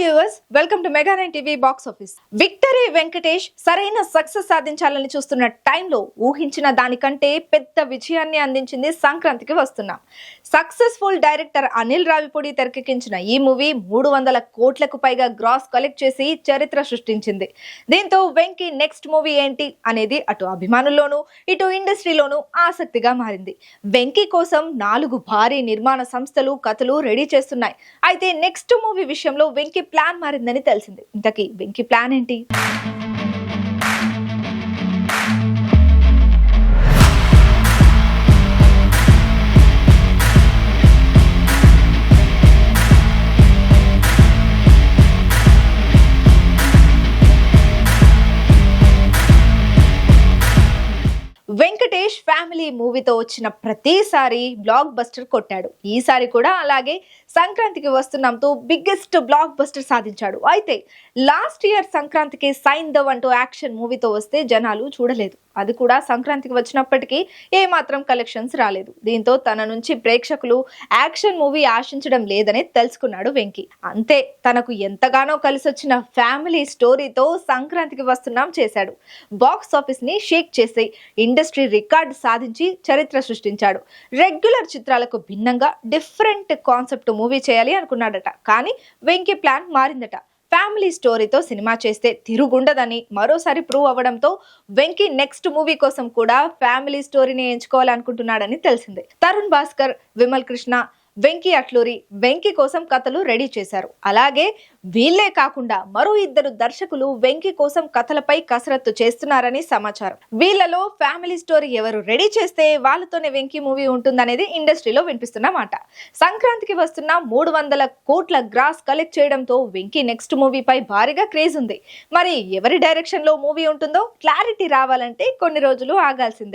Viewers welcome to mega nine TV box office victory Venkatesh సరైన success సాధించాలని చూస్తున్న టైంలో ఊహించిన దానికంటే పెద్ద విజయాన్ని అందించింది సంక్రాంతికి వస్తున్నాం. సక్సెస్ఫుల్ డైరెక్టర్ అనిల్ రావిపూడి తెరకెక్కించిన ఈ మూవీ మూడు వందల కోట్లకు పైగా గ్రాస్ కలెక్ట్ చేసి చరిత్ర సృష్టించింది. దీంతో వెంకీ నెక్స్ట్ మూవీ ఏంటి అనేది అటు అభిమానుల్లోనూ ఇటు ఇండస్ట్రీలోనూ ఆసక్తిగా మారింది. వెంకీ కోసం నాలుగు భారీ నిర్మాణ సంస్థలు కథలు రెడీ చేస్తున్నాయి. అయితే నెక్స్ట్ మూవీ విషయంలో వెంకీ ప్లాన్ మారిందని తెలిసింది. ఇంతకీ వెంకీ ప్లాన్ ఏంటి? వెంకటేష్ ఫ్యామిలీ మూవీతో వచ్చిన ప్రతిసారి బ్లాక్ బస్టర్ కొట్టాడు. ఈసారి కూడా అలాగే సంక్రాంతికి వస్తున్నాంతో బిగ్గెస్ట్ బ్లాక్ బస్టర్ సాధించాడు. అయితే లాస్ట్ ఇయర్ సంక్రాంతికి సైన్ దవ్ అంటూ యాక్షన్ మూవీతో వస్తే జనాలు చూడలేదు. అది కూడా సంక్రాంతికి వచ్చినప్పటికీ ఏమాత్రం కలెక్షన్స్ రాలేదు. దీంతో తన నుంచి ప్రేక్షకులు యాక్షన్ మూవీ ఆశించడం లేదని తెలుసుకున్నాడు వెంకీ. అంతే తనకు ఎంతగానో కలిసొచ్చిన ఫ్యామిలీ స్టోరీతో సంక్రాంతికి వస్తున్నాం చేశాడు. బాక్స్ ఆఫీస్ని షేక్ చేసి ఇండస్ట్రీ రికార్డ్ సాధించి చరిత్ర సృష్టించాడు. రెగ్యులర్ చిత్రాలకు భిన్నంగా డిఫరెంట్ కాన్సెప్ట్ మూవీ చేయాలి అనుకున్నాడట. కానీ వెంకీ ప్లాన్ మారిందట. ఫ్యామిలీ స్టోరీతో సినిమా చేస్తే తిరుగుండదని మరోసారి ప్రూవ్ అవ్వడంతో వెంకీ నెక్స్ట్ మూవీ కోసం కూడా ఫ్యామిలీ స్టోరీని ఎంచుకోవాలనుకుంటున్నాడని తెలిసింది. తరుణ్ భాస్కర్ విమల్ కృష్ణ వెంకీ అట్లూరి వెంకీ కోసం కథలు రెడీ చేశారు. అలాగే వీళ్ళే కాకుండా మరో ఇద్దరు దర్శకులు వెంకీ కోసం కథలపై కసరత్తు చేస్తున్నారని సమాచారం. వీళ్ళలో ఫ్యామిలీ స్టోరీ ఎవరు రెడీ చేస్తే వాళ్ళతోనే వెంకీ మూవీ ఉంటుందనేది ఇండస్ట్రీలో వినిపిస్తున్న మాట. సంక్రాంతికి వస్తున్న మూడు వందల కోట్ల గ్రాస్ కలెక్ట్ చేయడంతో వెంకీ నెక్స్ట్ మూవీపై భారీగా క్రేజ్ ఉంది. మరి ఎవరి డైరెక్షన్లో మూవీ ఉంటుందో క్లారిటీ రావాలంటే కొన్ని రోజులు ఆగాల్సిందే.